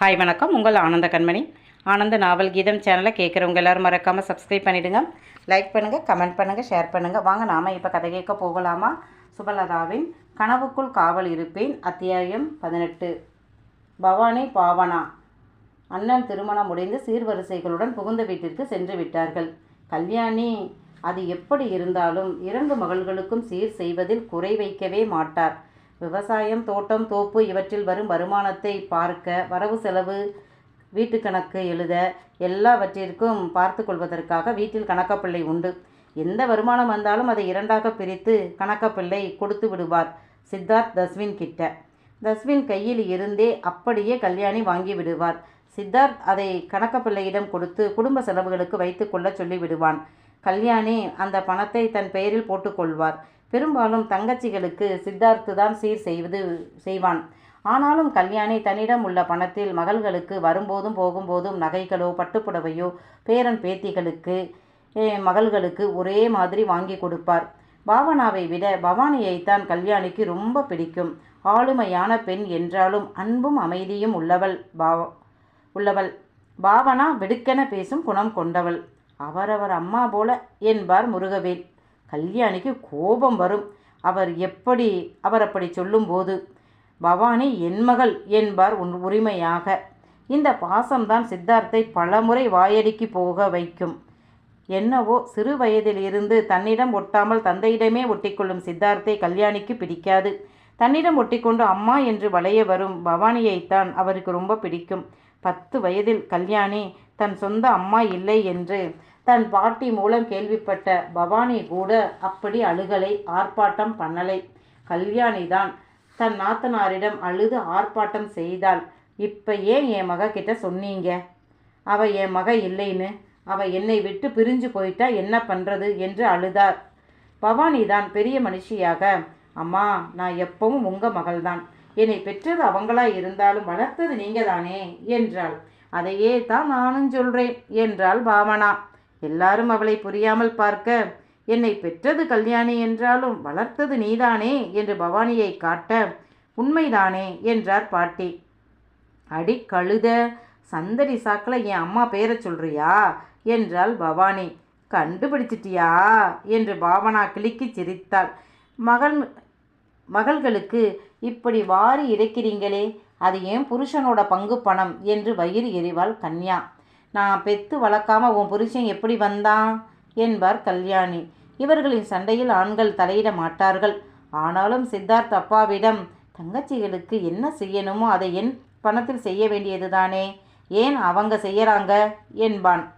Hi வணக்கம். உங்கள் ஆனந்த கண்மணி. ஆனந்த நாவல் கீதம் சேனலை கேட்குறவங்க எல்லாரும் மறக்காமல் சப்ஸ்கிரைப் பண்ணிவிடுங்க லைக் பண்ணுங்கள் கமெண்ட் பண்ணுங்கள் ஷேர் பண்ணுங்கள் வாங்க நாம் இப்போ கதை கேட்க போகலாமா? சுபலதாவின் கனவுக்குள் காவல் இருப்பேன். அத்தியாயம் பதினெட்டு. பவானி பாவனா. அண்ணன் திருமணம் முடிந்து சீர்வரிசைகளுடன் புகுந்த வீட்டிற்கு சென்று விட்டார்கள். கல்யாணி அது எப்படி இருந்தாலும் இரண்டு மகள்களுக்கும் சீர் செய்வதில் குறை வைக்கவே மாட்டார். விவசாயம் தோட்டம் தோப்பு இவற்றில் வரும் வருமானத்தை பார்க்க வரவு செலவு வீட்டு கணக்கு எழுத எல்லாவற்றிற்கும் பார்த்து கொள்வதற்காக வீட்டில் கணக்கப்பிள்ளை உண்டு. எந்த வருமானம் வந்தாலும் அதை இரண்டாக பிரித்து கணக்கப்பிள்ளை கொடுத்து விடுவார் சித்தார்த் தஸ்வின் கிட்ட. தஸ்வின் கையில் இருந்தே அப்படியே கல்யாணி வாங்கி விடுவார். சித்தார்த் அதை கணக்கப்பிள்ளையிடம் கொடுத்து குடும்ப செலவுகளுக்கு வைத்துக்கொள்ள சொல்லிவிடுவான். கல்யாணி அந்த பணத்தை தன் பெயரில் போட்டுக்கொள்வார் பெரும்பாலும் தங்கச்சிகளுக்கு சித்தார்த்து தான் சீர் செய்வது செய்வான். ஆனாலும் கல்யாணி தன்னிடம் உள்ள பணத்தில் மகள்களுக்கு வரும்போதும் போகும்போதும் நகைகளோ பட்டுப்புடவையோ பேரன் பேத்திகளுக்கு மகள்களுக்கு ஒரே மாதிரி வாங்கி கொடுப்பார். பாவனாவை விட பவானியைத்தான் கல்யாணிக்கு ரொம்ப பிடிக்கும். ஆளுமையான பெண் என்றாலும் அன்பும் அமைதியும் உள்ளவள் பாவ உள்ளவள். பாவனா வெடுக்கென பேசும் குணம் கொண்டவள். அவரவர் அம்மா போல என்பார் முருகவேல். கல்யாணிக்கு கோபம் வரும். அவர் எப்படி அவர் அப்படி சொல்லும்போது பவானி என் மகள் என்பார் உன் உரிமையாக. இந்த பாசம்தான் சித்தார்த்தை பலமுறை வாயடிக்கு போக வைக்கும். என்னவோ சிறு வயதிலிருந்து தன்னிடம் ஒட்டாமல் தந்தையிடமே ஒட்டிக்கொள்ளும் சித்தார்த்தை கல்யாணிக்கு பிடிக்காது. தன்னிடம் ஒட்டிக்கொண்டு அம்மா என்று வளைய வரும் பவானியைத்தான் அவருக்கு ரொம்ப பிடிக்கும். பத்து வயதில் கல்யாணி தன் சொந்த அம்மா இல்லை என்று தன் பாட்டி மூலம் கேள்விப்பட்ட பவானி கூட அப்படி அழுகலை ஆர்ப்பாட்டம் பண்ணலை. கல்யாணி தான் தன் நாத்தனாரிடம் அழுது ஆர்ப்பாட்டம் செய்தாள். இப்போ ஏன் என் மக கிட்ட சொன்னீங்க? அவ என் மக இல்லைன்னு. அவ என்னை விட்டு பிரிஞ்சு போயிட்டா என்ன பண்ணுறது என்று அழுதார். பவானி தான் பெரிய மனுஷியாக. அம்மா நான் எப்பவும் உங்கள் மகள்தான். என்னை பெற்றது அவங்களா இருந்தாலும் வளர்த்தது நீங்கள் தானே என்றாள். அதையே தான் நானும் சொல்கிறேன் என்றாள் பாவனா. எல்லாரும் அவளை புரியாமல் பார்க்க என்னை பெற்றது கல்யாணி என்றாலும் வளர்த்தது நீதானே? என்று பவானியை காட்ட உண்மைதானே? என்றார் பாட்டி. அடி கழுத சந்தடி சாக்கில் என் அம்மா பேரை சொல்றியா? என்றாள் பவானி. கண்டுபிடிச்சிட்டியா? என்று பாவனா கிளிக்கி சிரித்தாள். மகள் மகள்களுக்கு இப்படி வாரி இறைக்கிறீங்களே அது ஏன் புருஷனோட பங்கு பணம்? என்று வயிறு எறிவாள் கன்யா. நான் பெத்து வளர்க்காம உன் புருஷன் எப்படி வந்தான்? என்பார் கல்யாணி. இவர்களின் சண்டையில் ஆண்கள் தலையிட மாட்டார்கள். ஆனாலும் சித்தார்த் அப்பாவிடம் தங்கச்சிகளுக்கு என்ன செய்யணுமோ அதை என் பணத்தில் செய்ய வேண்டியதுதானே? ஏன் அவங்க செய்யறாங்க? என்பான்.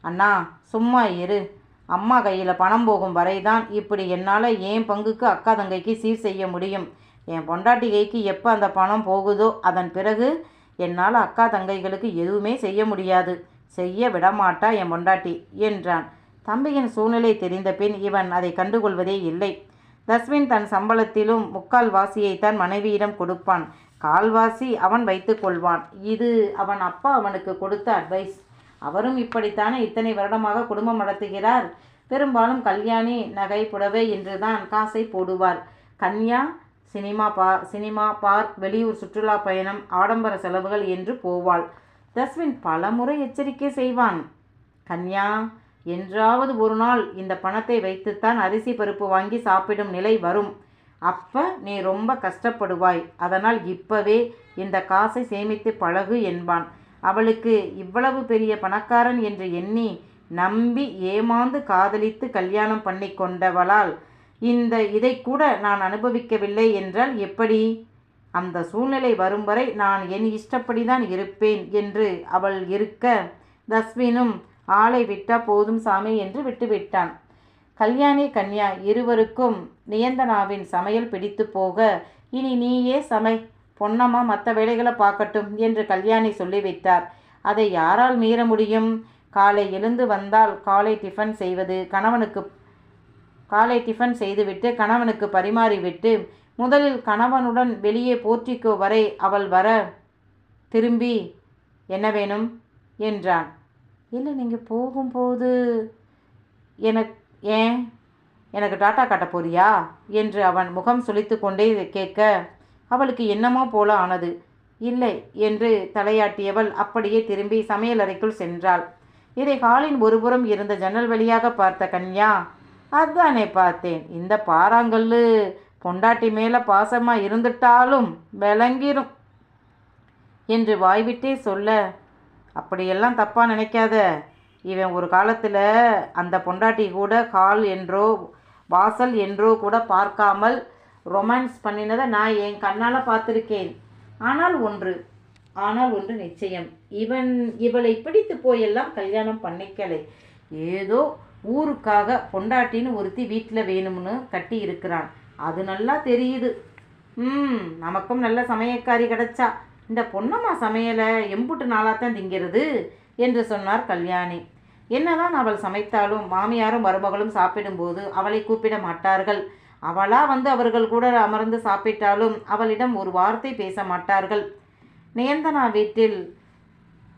அண்ணா சும்மா இரு. அம்மா கையில் பணம் போகும் வரைதான் இப்படி என்னால் என் பங்குக்கு அக்கா தங்கைக்கு சீர் செய்ய முடியும்? என் பொண்டாட்டி கைக்கு எப்போ அந்த பணம் போகுதோ அதன் பிறகு என்னால் அக்கா தங்கைகளுக்கு எதுவுமே செய்ய முடியாது. செய்ய விடமாட்டா என் பொண்டாட்டி? என்றான். தம்பியின் சூழ்நிலை தெரிந்த பின் இவன் அதை கண்டுகொள்வதே இல்லை. தஸ்வின் தன் சம்பளத்திலும் முக்கால் வாசியைத்தான் மனைவியிடம் கொடுப்பான். கால்வாசி அவன் வைத்து கொள்வான். இது அவன் அப்பா அவனுக்கு கொடுத்த அட்வைஸ் அவரும் இப்படித்தானே இத்தனை வருடமாக குடும்பம் நடத்துகிறார்? பெரும்பாலும் கல்யாணி நகை புடவை என்றுதான் காசை போடுவார். கன்யா சினிமா பா சினிமா பார்க் வெளியூர் சுற்றுலா பயணம் ஆடம்பர செலவுகள் என்று போவாள். தஸ்வின் பலமுறை எச்சரிக்கை செய்வான். கன்யா என்றாவது ஒரு நாள் இந்த பணத்தை வைத்துத்தான் அரிசி பருப்பு வாங்கி சாப்பிடும் நிலை வரும். அப்ப நீ ரொம்ப கஷ்டப்படுவாய். அதனால் இப்பவே இந்த காசை சேமித்து பழகு என்பான். அவளுக்கு இவ்வளவு பெரிய பணக்காரன் என்று எண்ணி நம்பி ஏமாந்து காதலித்து கல்யாணம் பண்ணி கொண்டவளால் இந்த இதை கூட நான் அனுபவிக்கவில்லை என்றால் எப்படி? அந்த சூழ்நிலை வரும் வரை நான் என் இஷ்டப்படி தான் இருப்பேன் என்று அவள் இருக்க தஸ்வினும் ஆளை விட்டா போதும் சாமி என்று விட்டுவிட்டான். கல்யாணி கன்யா இருவருக்கும் நியந்தனாவின் சமையல் பிடித்து போக இனி நீயே சமை பொன்னம்மா மற்ற வேலைகளை பார்க்கட்டும் என்று கல்யாணி சொல்லிவிட்டார். அதை யாரால் மீற முடியும்? காலை எழுந்து வந்தால் காலை டிஃபன் செய்வது கணவனுக்கு காலை டிஃபன் செய்துவிட்டு கணவனுக்கு பரிமாறிவிட்டு முதலில் கணவனுடன் வெளியே போற்றிக்கோ வரை அவள் வர திரும்பி என்ன வேணும்? என்றான். இல்லை நீங்கள் போகும்போது எனக்கு ஏன்? எனக்கு டாட்டா காட்ட போறியா? என்று அவன் முகம் சுழித்து கொண்டே கேட்க அவளுக்கு என்னமோ போல ஆனது. இல்லை என்று தலையாட்டியவள் அப்படியே திரும்பி சமையலறைக்குள் சென்றாள். இதை ஹாலின் ஒருபுறம் இருந்த ஜன்னல் வழியாக பார்த்த கன்யா அதானே பார்த்தேன். இந்த பாறாங்கல்லு பொண்டாட்டி மேலே பாசமாக இருந்துட்டாலும் விளங்கிரும் என்று வாய்விட்டே சொல்ல அப்படியெல்லாம் தப்பாக நினைக்காத. இவன் ஒரு காலத்தில் அந்த பொண்டாட்டி கூட ஹால் என்றோ வாசல் என்றோ கூட பார்க்காமல் ரொமான்ஸ் பண்ணினதை நான் என் கண்ணால் பார்த்துருக்கேன். ஆனால் ஒன்று ஆனால் ஒன்று நிச்சயம். இவன் இவளை பிடித்து போயெல்லாம் கல்யாணம் பண்ணிக்கலை. ஏதோ ஊருக்காக பொண்டாட்டின்னு ஒருத்தி வீட்டில் வேணும்னு கட்டி இருக்கிறான். அது நல்லா தெரியுது. ம் நமக்கும் நல்ல சமையக்காரி கிடைச்சா. இந்த பொன்னம்மா சமையலை எம்புட்டு நாளாக தான் திங்கிறது என்று சொன்னார் கல்யாணி. என்னதான் அவள் சமைத்தாலும் மாமியாரும் மருமகளும் சாப்பிடும்போது அவளை கூப்பிட மாட்டார்கள். அவளா வந்து அவர்கள் கூட அமர்ந்து சாப்பிட்டாலும் அவளிடம் ஒரு வார்த்தை பேச மாட்டார்கள். நேந்தனா வீட்டில்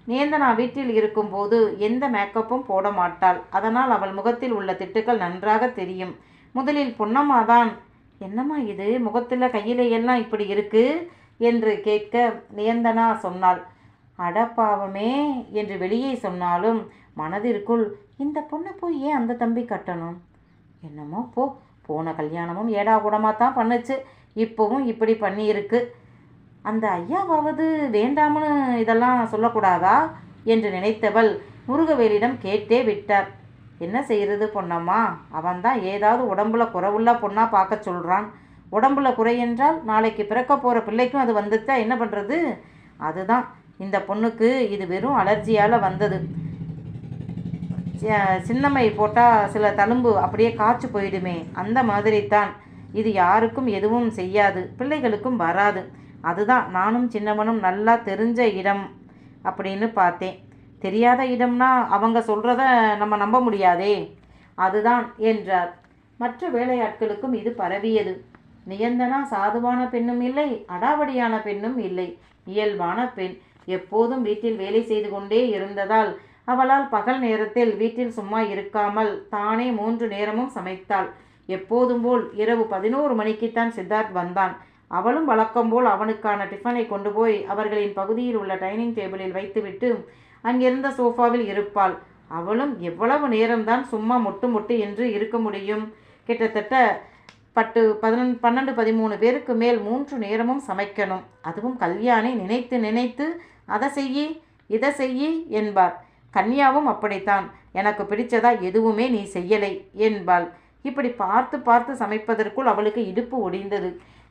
நேந்தனா வீட்டில் இருக்கும்போது எந்த மேக்கப்பும் போட மாட்டாள். அதனால் அவள் முகத்தில் உள்ள திட்டுக்கள் நன்றாக தெரியும். முதலில் பொன்னம்மா தான். என்னம்மா இது? முகத்தில் கையில எல்லாம் இப்படி இருக்கு? என்று கேட்க நேந்தனா சொன்னாள். அடப்பாவமே என்று வெளியே சொன்னாலும் மனதிற்குள் இந்த பொண்ணை போய் ஏன் அந்த தம்பி கட்டணும்? என்னமோ போ. போன கல்யாணமும் ஏடா கூடமாக தான் பண்ணுச்சு. இப்போவும் இப்படி பண்ணியிருக்கு. அந்த ஐயாவாவது வேண்டாம்னு இதெல்லாம் சொல்லக்கூடாதா? என்று நினைத்தவள் முருகவேலிடம் கேட்டே விட்டார். என்ன செய்கிறது பொன்னம்மா? அவன்தான் ஏதாவது உடம்புல குறவுள்ள பொண்ணா பார்க்க சொல்கிறான் உடம்புல குறை என்றால் நாளைக்கு பிறக்க போகிற பிள்ளைக்கும் அது வந்துச்சா? என்ன பண்ணுறது அதுதான். இந்த பொண்ணுக்கு இது வெறும் அலர்ஜியால் வந்தது. சின்னம்மை போட்டால் சில தழும்பு அப்படியே காய்ச்சி போயிடுமே. அந்த மாதிரி தான் இது யாருக்கும் எதுவும் செய்யாது. பிள்ளைகளுக்கும் வராது. அதுதான் நானும் சின்னவனும் நல்லா தெரிஞ்ச இடம் அப்படின்னு பார்த்தேன். தெரியாத இடம்னா அவங்க சொல்கிறத நம்ம நம்ப முடியாதே. அதுதான் என்றார். மற்ற வேலையாட்களுக்கும் இது பரவியது. நியந்தனா சாதுவான பெண்ணும் இல்லை அடாவடியான பெண்ணும் இல்லை. இயல்பான பெண். எப்போதும் வீட்டில் வேலை செய்து கொண்டே இருந்ததால் அவளால் பகல் நேரத்தில் வீட்டில் சும்மா இருக்காமல் தானே மூன்று நேரமும் சமைத்தாள். எப்போதும் போல் இரவு பதினோரு மணிக்குத்தான் சித்தார்த் வந்தான். அவளும் வழக்கம் போல் அவனுக்கான டிஃபனை கொண்டு போய் அவர்களின் பகுதியில் உள்ள டைனிங் டேபிளில் வைத்துவிட்டு அங்கிருந்த சோஃபாவில் இருப்பாள். அவளும் எவ்வளவு நேரம்தான் சும்மா மொட்டு மொட்டு என்று இருக்க முடியும். கிட்டத்தட்ட பட்டு பதினொன்று பன்னெண்டு பதிமூணு பேருக்கு மேல் மூன்று நேரமும் சமைக்கணும். அதுவும் கல்யாணி நினைத்து நினைத்து அதை செய்யி இதை செய்யி என்பார். கன்யாவும் அப்படித்தான். எனக்கு பிடிச்சதா எதுவுமே நீ செய்யலை என்பாள். இப்படி பார்த்து பார்த்து சமைப்பதற்குள் அவளுக்கு இடுப்பு ஒடிந்தது.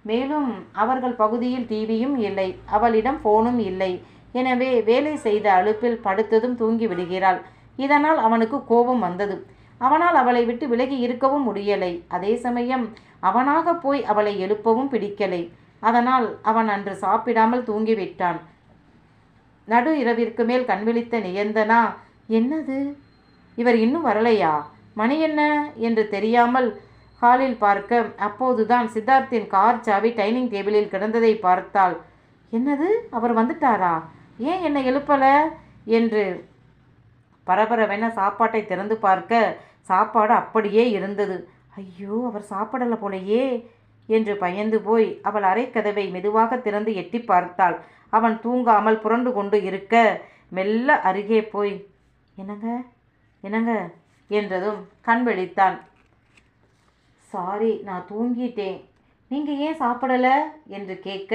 மேலும் அவர்கள் பகுதியில் டிவியும் இல்லை அவளிடம் ஃபோனும் இல்லை. எனவே வேலை செய்த அலுப்பில் படுத்ததும் தூங்கி விடுகிறாள் இதனால் அவனுக்கு கோபம் வந்தது. அவனால் அவளை விட்டு விலகி இருக்கவும் முடியலை. அதே சமயம் அவனாக போய் அவளை எழுப்பவும் பிடிக்கலை. அதனால் அவன் அன்று சாப்பிடாமல் தூங்கிவிட்டான். நடு இரவிற்கு மேல் கண்விழித்த நியந்தனா என்னது? இவர் இன்னும் வரலையா? மணி என்ன? என்று தெரியாமல் ஹாலில் பார்க்க அப்போதுதான் சித்தார்த்தின் கார் சாவி டைனிங் டேபிளில் கிடந்ததை பார்த்தாள். என்னது? அவர் வந்துட்டாரா? ஏன் என்னை எழுப்பலை? என்று பரபரவென சாப்பாட்டை திறந்து பார்க்க சாப்பாடு அப்படியே இருந்தது. ஐயோ அவர் சாப்பிடல போலையே என்று பயந்து போய் அவள் அரைக்கதவை மெதுவாக திறந்து எட்டி பார்த்தாள். அவன் தூங்காமல் புரண்டு கொண்டு இருக்க மெல்ல அருகே போய் என்னங்க? என்னங்க? என்றதும் கண் விழித்தான். சாரி நான் தூங்கிட்டேன். நீங்கள் ஏன் சாப்பிடலை? என்று கேட்க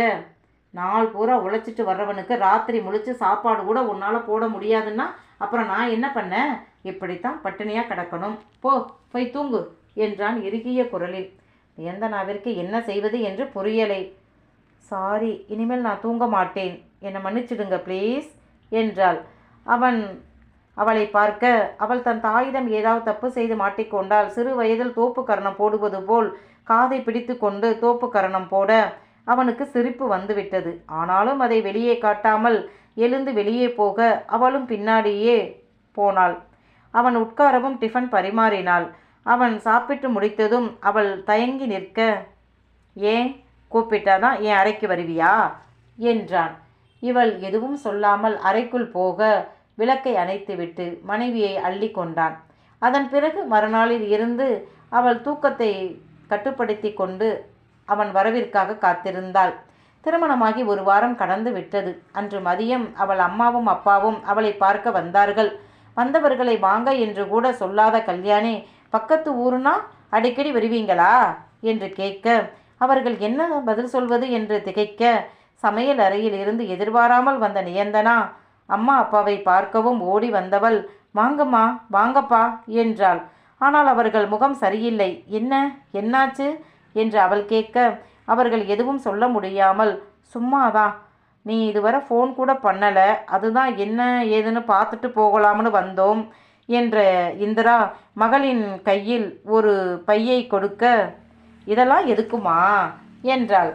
நாள் பூரா உழைச்சிட்டு வர்றவனுக்கு ராத்திரி முழிச்சு சாப்பாடு கூட உன்னால் போட முடியாதுன்னா அப்புறம் நான் என்ன பண்ணேன் இப்படித்தான் பட்டினியாக கிடக்கணும். போ போய் தூங்கு என்றான் இறுகிய குரலில். நியந்தனாவிற்கு என்ன செய்வது என்று புரியலை. சாரி இனிமேல் நான் தூங்க மாட்டேன். என்னை மன்னிச்சிடுங்க ப்ளீஸ் என்றாள். அவன் அவளை பார்க்க அவள் தன் தாயிடம் ஏதாவது தப்பு செய்து மாட்டிக்கொண்டால் சிறு வயதில் தோப்பு கரணம் போடுவது போல் காதை பிடித்து கொண்டு தோப்பு கரணம் போட அவனுக்கு சிரிப்பு வந்துவிட்டது. ஆனாலும் அதை வெளியே காட்டாமல் எழுந்து வெளியே போக அவளும் பின்னாடியே போனாள். அவன் உட்காரவும் டிஃபன் பரிமாறினாள். அவன் சாப்பிட்டு முடித்ததும் அவள் தயங்கி நிற்க ஏன்? கூப்பிட்டாதான் என் அறைக்கு வருவியா? என்றான். இவள் எதுவும் சொல்லாமல் அறைக்குள் போக விளக்கை அணைத்துவிட்டு மனைவியை அள்ளி கொண்டான். அதன் பிறகு மறுநாளில் இருந்து அவள் தூக்கத்தை கட்டுப்படுத்தி கொண்டு அவன் வரவிற்காக காத்திருந்தாள். திருமணமாகி ஒரு வாரம் கடந்து விட்டது. அன்று மதியம் அவள் அம்மாவும் அப்பாவும் அவளை பார்க்க வந்தார்கள். வந்தவர்களை வாங்க என்று கூட சொல்லாத கல்யாணி பக்கத்து ஊருனா அடிக்கடி வருவீங்களா? என்று கேட்க அவர்கள் என்ன பதில் சொல்வது? என்று திகைக்க சமையல் அறையில் இருந்து எதிர்பாராமல் வந்த நியந்தனா அம்மா அப்பாவை பார்க்கவும் ஓடி வந்தவள் வாங்கம்மா வாங்கப்பா என்றாள். ஆனால் அவர்கள் முகம் சரியில்லை. என்ன? என்னாச்சு? என்று அவள் கேட்க அவர்கள் எதுவும் சொல்ல முடியாமல் சும்மாதான் நீ இதுவரை ஃபோன் கூட பண்ணலை. அதுதான் என்ன ஏதுன்னு பார்த்துட்டு போகலாம்னு வந்தோம் என்ற இந்திரா மகளின் கையில் ஒரு பையை கொடுக்க இதெல்லாம் எதுக்குமா? என்றாள்.